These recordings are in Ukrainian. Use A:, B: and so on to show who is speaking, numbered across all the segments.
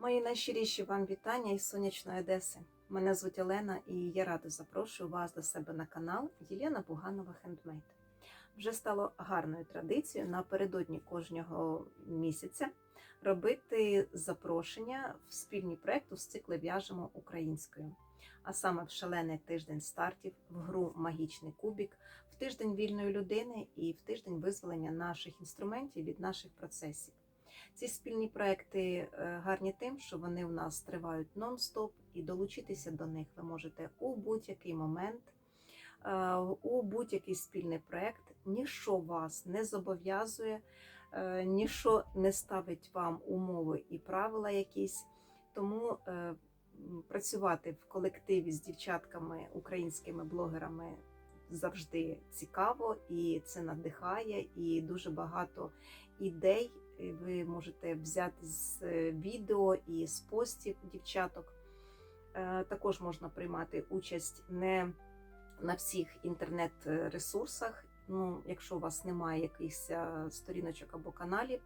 A: Мої найщиріші вам вітання із сонячної Одеси. Мене звуть Олена і я рада запрошую вас до себе на канал Єлена Буганова Хендмейд. Вже стало гарною традицією напередодні кожного місяця робити запрошення в спільні проекти з цикли В'яжемо українською. А саме в шалений тиждень стартів, в гру Магічний кубік, в тиждень вільної людини і в тиждень визволення наших інструментів від наших процесів. Ці спільні проекти е, гарні тим, що вони у нас тривають нон-стоп, і долучитися до них ви можете у будь-який момент, е, у будь-який спільний проект. Ніщо вас не зобов'язує, е, ніщо не ставить вам умови і правила якісь. Тому працювати в колективі з дівчатками, українськими блогерами завжди цікаво, і це надихає, і дуже багато ідей ви можете взяти з е, відео і з постів дівчаток. Е, Також можна приймати участь не на всіх інтернет-ресурсах. Ну, якщо у вас немає якихось е, сторіночок або каналів,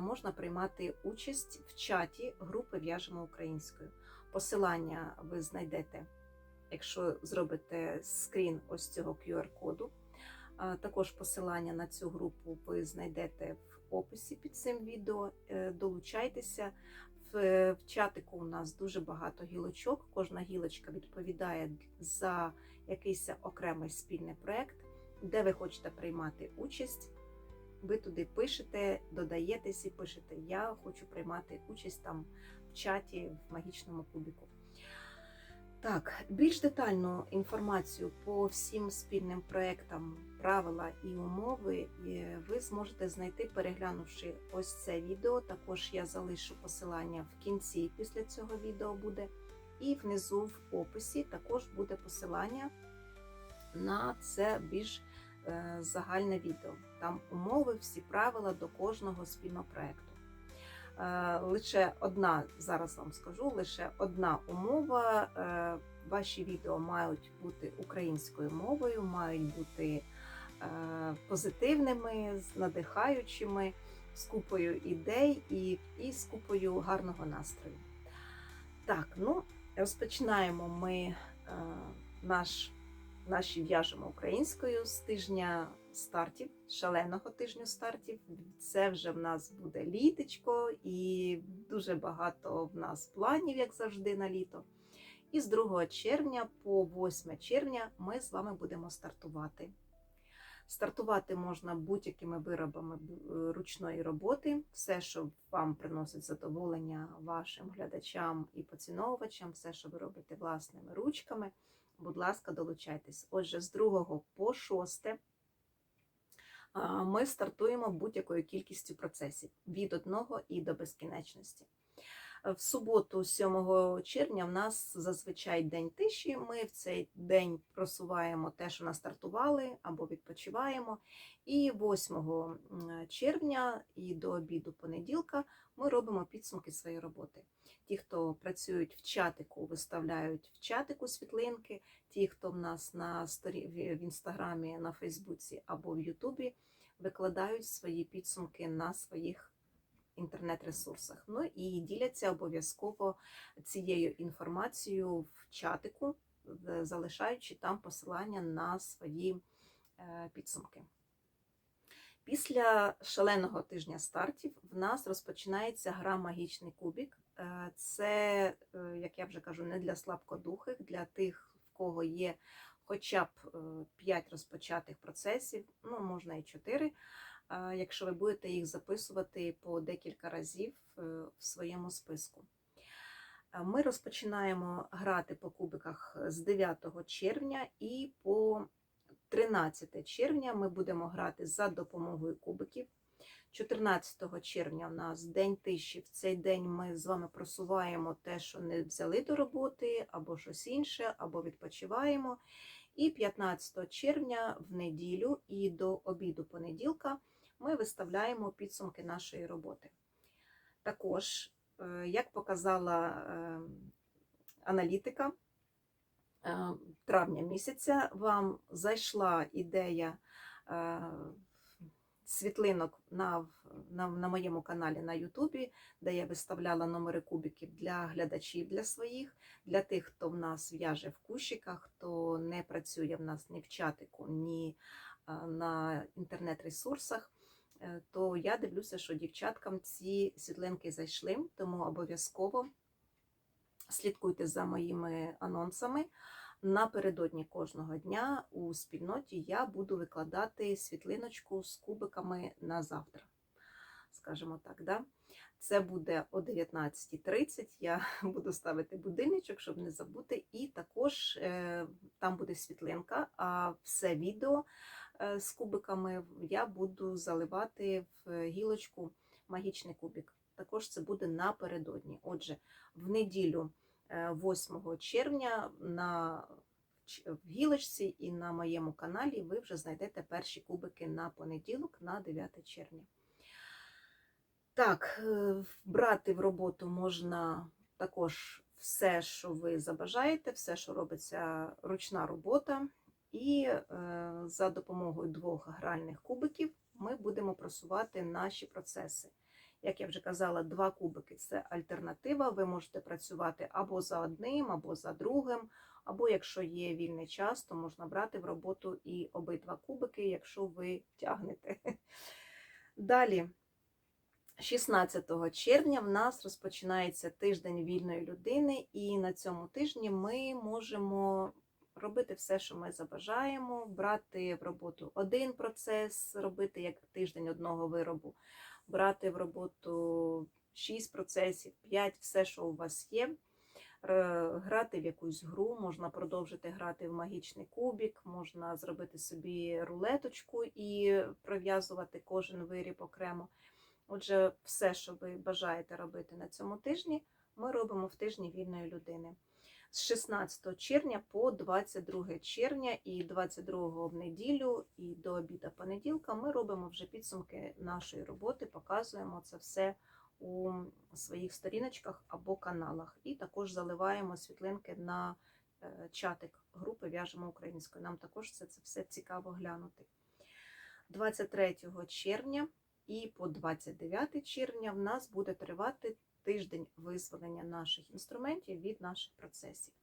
A: можна приймати участь в чаті групи В'яжемо українською. Посилання ви знайдете, якщо зробите скрін ось цього QR-коду. Також посилання на цю групу ви знайдете в описі під цим відео. Е, Долучайтеся. В, чатику у нас дуже багато гілочок. Кожна гілочка відповідає за якийсь окремий спільний проект, де ви хочете приймати участь. Ви туди пишете, додаєтесь і пишете Я хочу приймати участь там в чаті в магічному кубіку. Так, більш детальну інформацію по всім спільним проектам, правила і умови ви зможете знайти, переглянувши ось це відео. Також я залишу посилання в кінці після цього відео буде. І внизу в описі також буде посилання на це більш е, загальне відео. Там умови, всі правила до кожного спільного проекту. Е, Лише одна, зараз вам скажу, лише одна умова. е, Ваші відео мають бути українською мовою, мають бути е, позитивними, надихаючими, з купою ідей і, і з купою гарного настрою. Так, ну розпочинаємо ми наш, наші в'яжемо українською з тижня стартів, шаленого тижню стартів. Це вже в нас буде літочко, і дуже багато в нас планів, як завжди, на літо. І з 2 червня по 8 червня ми з вами будемо стартувати. Стартувати можна будь-якими виробами ручної роботи, все, що вам приносить задоволення вашим глядачам і поціновувачам, все, що ви робите власними ручками. Будь ласка, долучайтесь. Отже, з 2 по 6 а, ми стартуємо будь-якою кількістю процесів від одного і до безкінечності. В суботу, 7 червня, в нас зазвичай день тиші. Ми в цей день просуваємо те, що настартували, або відпочиваємо. І 8 червня і до обіду понеділка ми робимо підсумки своєї роботи. Ті, хто працюють в чатику, виставляють в чатику світлинки. Ті, хто в нас на сторі в інстаграмі, на Фейсбуці або в Ютубі, викладають свої підсумки на своїх інтернет-ресурсах. Ну і діляться обов'язково цією інформацією в чатику, залишаючи там посилання на свої е, підсумки. Після шаленого тижня стартів в нас розпочинається гра Магічний кубік. Е, Це, е, як я вже кажу, не для слабкодухих, для тих, в кого є хоча б 5 розпочатих процесів, ну можна і 4, а, якщо ви будете їх записувати по декілька разів е, в своєму списку. Ми розпочинаємо грати по кубиках з 9 червня і по 13 червня ми будемо грати за допомогою кубиків. 14 червня у нас день тиші. В цей день ми з вами просуваємо те, що не взяли до роботи, або щось інше, або відпочиваємо. І 15 червня в неділю і до обіду понеділка ми виставляємо підсумки нашої роботи. Також, е, як показала е, аналітика, е, травня місяця вам зайшла ідея світлинок на, на, на моєму каналі на Ютубі, де я виставляла номери кубиків для глядачів для своїх, для тих, хто в нас в'яже в кущиках, хто не працює в нас ні в чатику, ні на інтернет-ресурсах. Е, То я дивлюся, що дівчаткам ці світлинки зайшли, тому обов'язково слідкуйте за моїми анонсами. Напередодні кожного дня у спільноті я буду викладати світлиночку з кубиками на завтра. Скажімо так, да? Це буде о 19.30. Я буду ставити будильничок, щоб не забути. І також е, там буде світлинка, а все відео з кубиками я буду заливати в гілочку магічний кубик. Також це буде напередодні. Отже, в неділю. е, 8 червня на в гілочці і на моєму каналі ви вже знайдете перші кубики на понеділок, на 9 червня. Так, е, брати в роботу можна також все, що ви забажаєте, все, що робиться ручна робота. І е, за допомогою двох гральних кубиків ми будемо просувати наші процеси. Як я вже казала, два кубики це альтернатива. Ви можете працювати або за одним, або за другим, або якщо є вільний час, то можна брати в роботу і обидва кубики, якщо ви тягнете. Далі, 16 червня, в нас розпочинається тиждень вільної людини, і на цьому тижні ми можемо робити все, що ми забажаємо, брати в роботу один процес, робити як тиждень одного виробу, брати в роботу 6 процесів, 5, все, що у вас є. Грати в якусь гру, можна продовжити грати в магічний кубік, можна зробити собі рулеточку і прив'язувати кожен виріб окремо. Отже, все, що ви бажаєте робити на цьому тижні, ми робимо в тижні вільної людини. З 16 червня по 22 червня і 22 в неділю і до обіда понеділка ми робимо вже підсумки нашої роботи, показуємо це все у своїх сторіночках або каналах. І також заливаємо світлинки на е, чатик групи В'яжемо українською. Нам також це, це все цікаво глянути. 23 червня і по 29 червня в нас буде тривати тиждень визволення наших інструментів від наших процесів.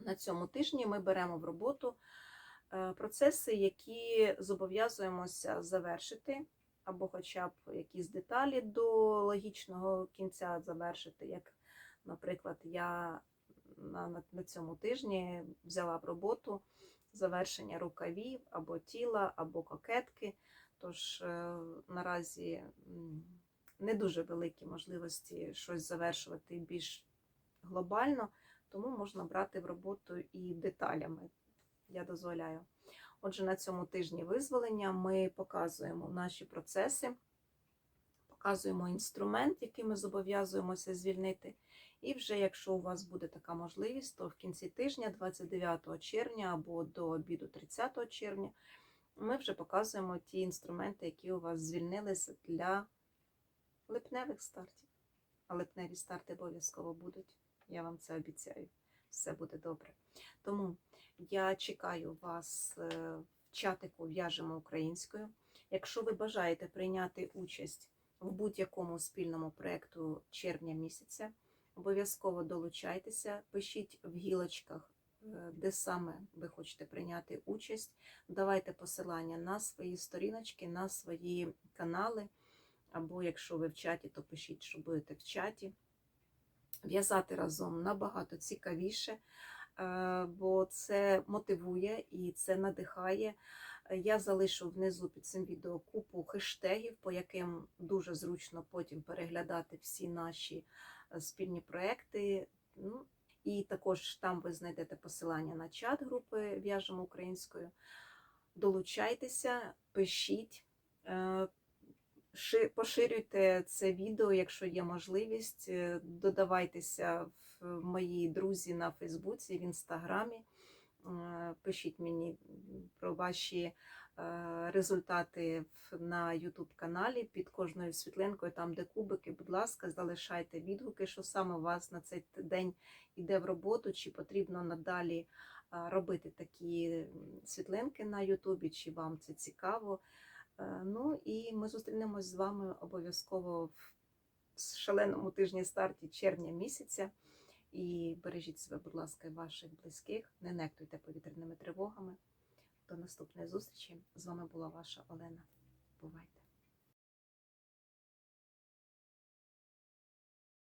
A: На цьому тижні ми беремо в роботу е, процеси, які зобов'язуємося завершити, або хоча б якісь деталі до логічного кінця завершити. Як, наприклад, я на, на, цьому тижні взяла в роботу завершення рукавів або тіла, або кокетки. Тож е, наразі не дуже великі можливості щось завершувати більш глобально, тому можна брати в роботу і деталями. Я дозволяю. Отже, на цьому тижні визволення ми показуємо наші процеси, показуємо інструмент, який ми зобов'язуємося звільнити. І вже якщо у вас буде така можливість, то в кінці тижня, 29 червня або до обіду 30 червня, ми вже показуємо ті інструменти, які у вас звільнилися для липневих стартів. А липневі старти обов'язково будуть. Я вам це обіцяю. Все буде добре. Тому я чекаю вас е, в чатику В'яжемо українською. Якщо ви бажаєте прийняти участь в будь-якому спільному проєкту червня місяця, обов'язково долучайтеся, пишіть в гілочках, е, де саме ви хочете прийняти участь. Давайте посилання на свої сторіночки, на свої канали. Або якщо ви в чаті, то пишіть, що будете в чаті. В'язати разом набагато цікавіше, е, бо це мотивує і це надихає. Е, Я залишу внизу під цим відео купу хештегів, по яким дуже зручно потім переглядати всі наші е, спільні проекти. Ну, і також там ви знайдете посилання на чат групи В'яжемо українською. Долучайтеся, пишіть. Ши- Поширюйте це відео, якщо є можливість. Е, Додавайтеся в мої друзі на Фейсбуці, в Інстаграмі. Е, Пишіть мені про ваші е, результати на YouTube каналі під кожною світлинкою, там де кубики. Будь ласка, залишайте відгуки, що саме у вас на цей день йде в роботу, чи потрібно надалі робити такі світлинки на Ютубі, чи вам це цікаво. Е, Ну і ми зустрінемось з вами обов'язково в шаленому тижні старті червня місяця. І бережіть себе, будь ласка, ваших близьких. Не нехтуйте повітряними тривогами. До наступної зустрічі. З вами була ваша Олена. Бувайте!